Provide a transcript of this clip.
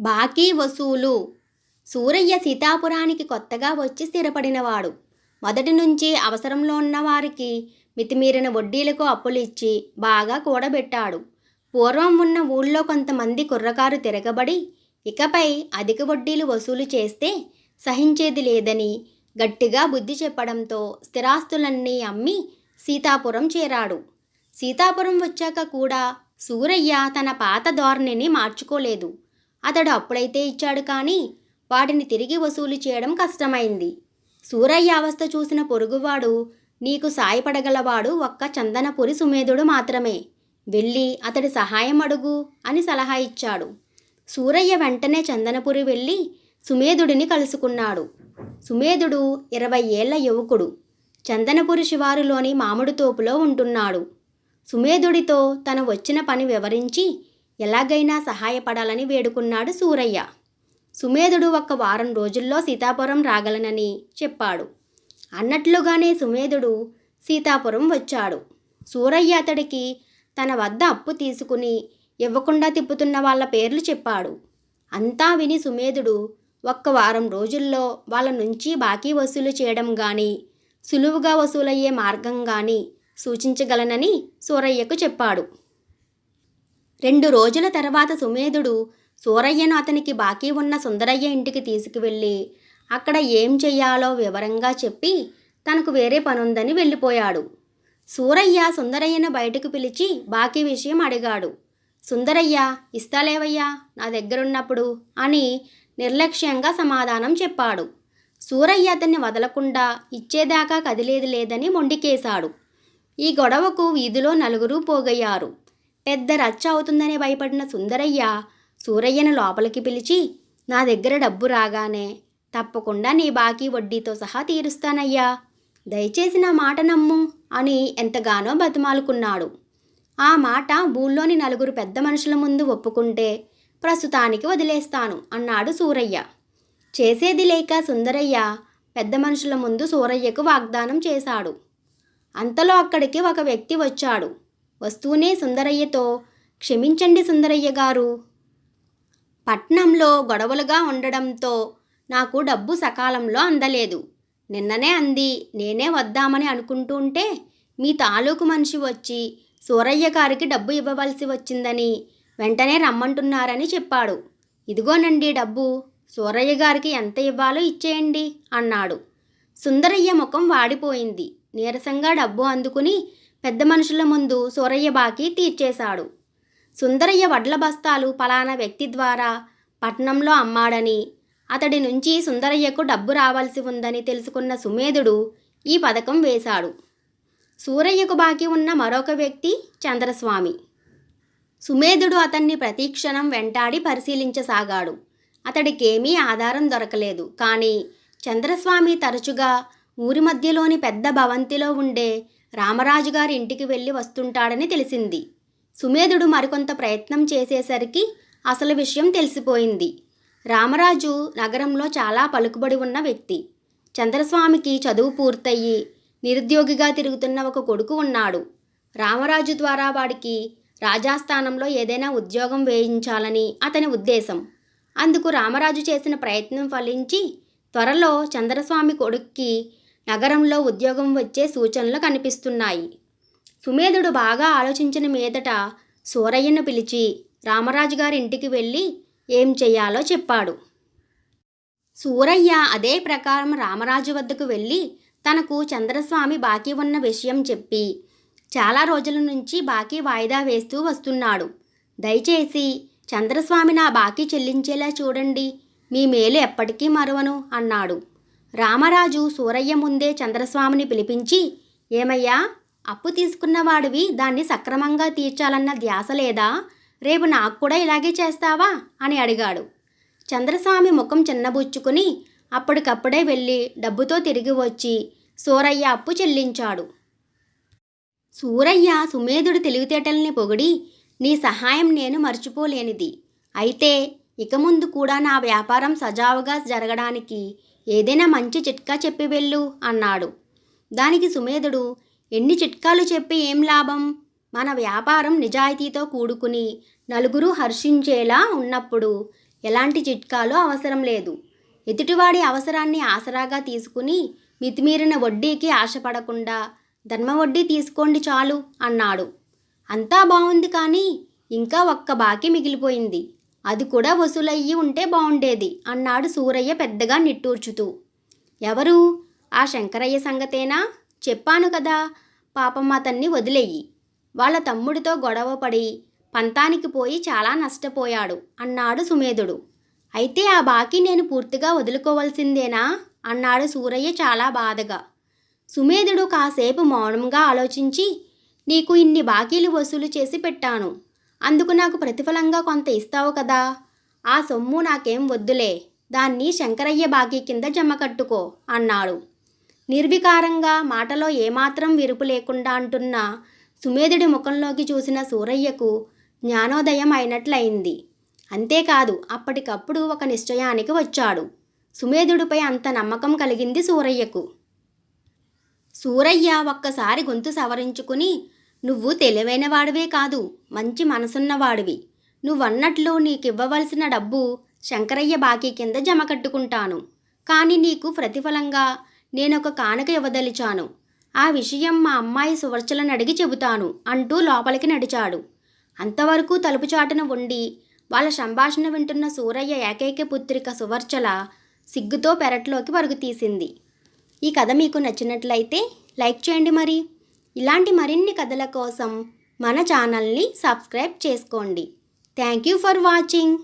బాకీ వసూలు. సూరయ్య సీతాపురానికి కొత్తగా వచ్చి స్థిరపడినవాడు. మొదటి నుంచి అవసరంలో ఉన్నవారికి మితిమీరిన వడ్డీలకు అప్పులు ఇచ్చి బాగా కూడబెట్టాడు. పూర్వం ఉన్న ఊళ్ళో కొంతమంది కుర్రకారు తిరగబడి ఇకపై అధిక వడ్డీలు వసూలు చేస్తే సహించేది లేదని గట్టిగా బుద్ధి చెప్పడంతో స్థిరాస్తులన్నీ అమ్మి సీతాపురం చేరాడు. సీతాపురం వచ్చాక కూడా సూరయ్య తన పాత ధోరణిని మార్చుకోలేదు. అతడు అప్పుడైతే ఇచ్చాడు కానీ వాటిని తిరిగి వసూలు చేయడం కష్టమైంది. సూరయ్య అవస్థ చూసిన పొరుగువాడు నీకు సాయపడగలవాడు ఒక్క చందనపురి సుమేధుడు మాత్రమే. వెళ్ళి అతడి సహాయం అడుగు అని సలహా ఇచ్చాడు. సూరయ్య వెంటనే చందనపురి వెళ్ళి సుమేధుడిని కలుసుకున్నాడు. సుమేధుడు ఇరవై ఏళ్ళ యువకుడు. చందనపురి శివారులోని మామిడి తోపులో ఉంటున్నాడు. సుమేధుడితో తను వచ్చిన పని వివరించి ఎలాగైనా సహాయపడాలని వేడుకున్నాడు సూరయ్య. సుమేధుడు ఒక్క వారం రోజుల్లో సీతాపురం రాగలనని చెప్పాడు. అన్నట్లుగానే సుమేధుడు సీతాపురం వచ్చాడు. సూరయ్య అతడికి తన వద్ద అప్పు తీసుకుని ఇవ్వకుండా తిప్పుతున్న వాళ్ళ పేర్లు చెప్పాడు. అంతా విని సుమేధుడు ఒక్క వారం రోజుల్లో వాళ్ళ నుంచి బాకీ వసూలు చేయడం కానీ సులువుగా వసూలయ్యే మార్గం కానీ సూచించగలనని సూరయ్యకు చెప్పాడు. రెండు రోజుల తర్వాత సుమేధుడు సూరయ్యను అతనికి బాకీ ఉన్న సుందరయ్య ఇంటికి తీసుకువెళ్ళి అక్కడ ఏం చెయ్యాలో వివరంగా చెప్పి తనకు వేరే పనుందని వెళ్ళిపోయాడు. సూరయ్య సుందరయ్యను బయటకు పిలిచి బాకీ విషయం అడిగాడు. సుందరయ్య ఇస్తాలేవయ్యా? నా దగ్గరున్నప్పుడు అని నిర్లక్ష్యంగా సమాధానం చెప్పాడు. సూరయ్య అతన్ని వదలకుండా ఇచ్చేదాకా కదిలేదు లేదని మొండికేశాడు. ఈ గొడవకు వీధిలో నలుగురు పోగయ్యారు. పెద్ద రచ్చ అవుతుందని భయపడిన సుందరయ్య సూరయ్యను లోపలికి పిలిచి నా దగ్గర డబ్బు రాగానే తప్పకుండా నీ బాకీ వడ్డీతో సహా తీరుస్తానయ్యా. దయచేసి నా మాట నమ్ము అని ఎంతగానో బతిమాలుకున్నాడు. ఆ మాట ఊళ్ళోని నలుగురు పెద్ద మనుషుల ముందు ఒప్పుకుంటే ప్రస్తుతానికి వదిలేస్తాను అన్నాడు సూరయ్య. చేసేది లేక సుందరయ్య పెద్ద మనుషుల ముందు సూరయ్యకు వాగ్దానం చేశాడు. అంతలో అక్కడికి ఒక వ్యక్తి వచ్చాడు. వస్తూనే సుందరయ్యతో క్షమించండి సుందరయ్య గారు పట్నంలో గొడవలుగా ఉండడంతో నాకు డబ్బు సకాలంలో అందలేదు. నిన్ననే అంది నేనే వద్దామని అనుకుంటూ ఉంటే మీ తాలూకు మనిషి వచ్చి సూరయ్య గారికి డబ్బు ఇవ్వవలసి వచ్చిందని వెంటనే రమ్మంటున్నారని చెప్పాడు. ఇదిగోనండి డబ్బు సూరయ్య గారికి ఎంత ఇవ్వాలో ఇచ్చేయండి అన్నాడు. సుందరయ్య ముఖం వాడిపోయింది. నీరసంగా డబ్బు అందుకుని పెద్ద మనుషుల ముందు సూరయ్య బాకీ తీర్చేశాడు. సుందరయ్య వడ్ల బస్తాలు పలానా వ్యక్తి ద్వారా పట్నంలో అమ్మాడని అతడి నుంచి సుందరయ్యకు డబ్బు రావాల్సి ఉందని తెలుసుకున్న సుమేధుడు ఈ పథకం వేశాడు. సూరయ్యకు బాకీ ఉన్న మరొక వ్యక్తి చంద్రస్వామి. సుమేధుడు అతన్ని ప్రతీక్షణం వెంటాడి పరిశీలించసాగాడు. అతడికేమీ ఆధారం దొరకలేదు. కానీ చంద్రస్వామి తరచుగా ఊరి మధ్యలోని పెద్ద భవంతిలో ఉండే రామరాజు గారి ఇంటికి వెళ్ళి వస్తుంటాడని తెలిసింది. సుమేధుడు మరికొంత ప్రయత్నం చేసేసరికి అసలు విషయం తెలిసిపోయింది. రామరాజు నగరంలో చాలా పలుకుబడి ఉన్న వ్యక్తి. చంద్రస్వామికి చదువు పూర్తయి నిరుద్యోగిగా తిరుగుతున్న ఒక కొడుకు ఉన్నాడు. రామరాజు ద్వారా వాడికి రాజాస్థానంలో ఏదైనా ఉద్యోగం వేయించాలని అతని ఉద్దేశం. అందుకు రామరాజు చేసిన ప్రయత్నం ఫలించి త్వరలో చంద్రస్వామి కొడుక్కి నగరంలో ఉద్యోగం వచ్చే సూచనలు కనిపిస్తున్నాయి. సుమేధుడు బాగా ఆలోచించిన మీదట సూరయ్యను పిలిచి రామరాజు గారి ఇంటికి వెళ్ళి ఏం చేయాలో చెప్పాడు. సూరయ్య అదే ప్రకారం రామరాజు వద్దకు వెళ్ళి తనకు చంద్రస్వామి బాకీ ఉన్న విషయం చెప్పి చాలా రోజుల నుంచి బాకీ వాయిదా వేస్తూ వస్తున్నాడు. దయచేసి చంద్రస్వామి నా బాకీ చెల్లించేలా చూడండి. మీ మేలు ఎప్పటికీ మరువను అన్నాడు. రామరాజు సూరయ్య ముందే చంద్రస్వామిని పిలిపించి ఏమయ్యా అప్పు తీసుకున్నవాడివి దాన్ని సక్రమంగా తీర్చాలన్న ధ్యాస లేదా? రేపు నాకు కూడా ఇలాగే చేస్తావా? అని అడిగాడు. చంద్రస్వామి ముఖం చిన్నబుచ్చుకుని అప్పటికప్పుడే వెళ్ళి డబ్బుతో తిరిగి వచ్చి సూరయ్య అప్పు చెల్లించాడు. సూరయ్య సుమేధుడి తెలివితేటల్ని పొగిడి నీ సహాయం నేను మర్చిపోలేనిది. అయితే ఇక ముందు కూడా నా వ్యాపారం సజావుగా జరగడానికి ఏదైనా మంచి చిట్కా చెప్పి వెళ్ళు అన్నాడు. దానికి సుమేధుడు ఎన్ని చిట్కాలు చెప్పి ఏం లాభం? మన వ్యాపారం నిజాయితీతో కూడుకుని నలుగురు హర్షించేలా ఉన్నప్పుడు ఎలాంటి చిట్కాలు అవసరం లేదు. ఎదుటివాడి అవసరాన్ని ఆసరాగా తీసుకుని మితిమీరిన వడ్డీకి ఆశపడకుండా ధర్మ వడ్డీ తీసుకోండి చాలు అన్నాడు. అంతా బాగుంది కానీ ఇంకా ఒక్క బాకీ మిగిలిపోయింది. అది కూడా వసూలయ్యి ఉంటే బాగుండేది అన్నాడు సూరయ్య పెద్దగా నిట్టూర్చుతూ. ఎవరు? ఆ శంకరయ్య సంగతేనా? చెప్పాను కదా. పాపం అతన్ని వదిలేయి. వాళ్ళ తమ్ముడితో గొడవపడి పంతానికి పోయి చాలా నష్టపోయాడు అన్నాడు సుమేధుడు. అయితే ఆ బాకీ నేను పూర్తిగా వదులుకోవాల్సిందేనా? అన్నాడు సూరయ్య చాలా బాధగా. సుమేధుడు కాసేపు మౌనంగా ఆలోచించి నీకు ఇన్ని బాకీలు వసూలు చేసి పెట్టాను. అందుకు నాకు ప్రతిఫలంగా కొంత ఇస్తావు కదా. ఆ సొమ్ము నాకేం వద్దులే. దాన్ని శంకరయ్య బాకీ కింద జమ కట్టుకో అన్నాడు. నిర్వికారంగా మాటలో ఏమాత్రం విరుపు లేకుండా అంటున్న సుమేధుడి ముఖంలోకి చూసిన సూరయ్యకు జ్ఞానోదయం అయినట్లయింది. అంతేకాదు అప్పటికప్పుడు ఒక నిశ్చయానికి వచ్చాడు. సుమేధుడిపై అంత నమ్మకం కలిగింది సూరయ్యకు. సూరయ్య ఒక్కసారి గొంతు సవరించుకుని నువ్వు తెలివైన వాడివే కాదు మంచి మనసున్నవాడివి నువ్వన్నట్లు నీకివ్వవలసిన డబ్బు శంకరయ్య బాకీ కింద జమ కట్టుకుంటాను. కానీ నీకు ప్రతిఫలంగా నేనొక కానుక ఇవ్వదలిచాను. ఆ విషయం మా అమ్మాయి సువర్చలను అడిగి చెబుతాను అంటూ లోపలికి నడిచాడు. అంతవరకు తలుపు చాటున ఉండి వాళ్ళ సంభాషణ వింటున్న సూరయ్య ఏకైక పుత్రిక సువర్చల సిగ్గుతో పెరట్లోకి పరుగు తీసింది. ఈ కథ మీకు నచ్చినట్లయితే లైక్ చేయండి మరి. ఇలాంటి మరిన్ని కథల కోసం మన ఛానల్ని సబ్స్క్రైబ్ చేసుకోండి. Thank you for watching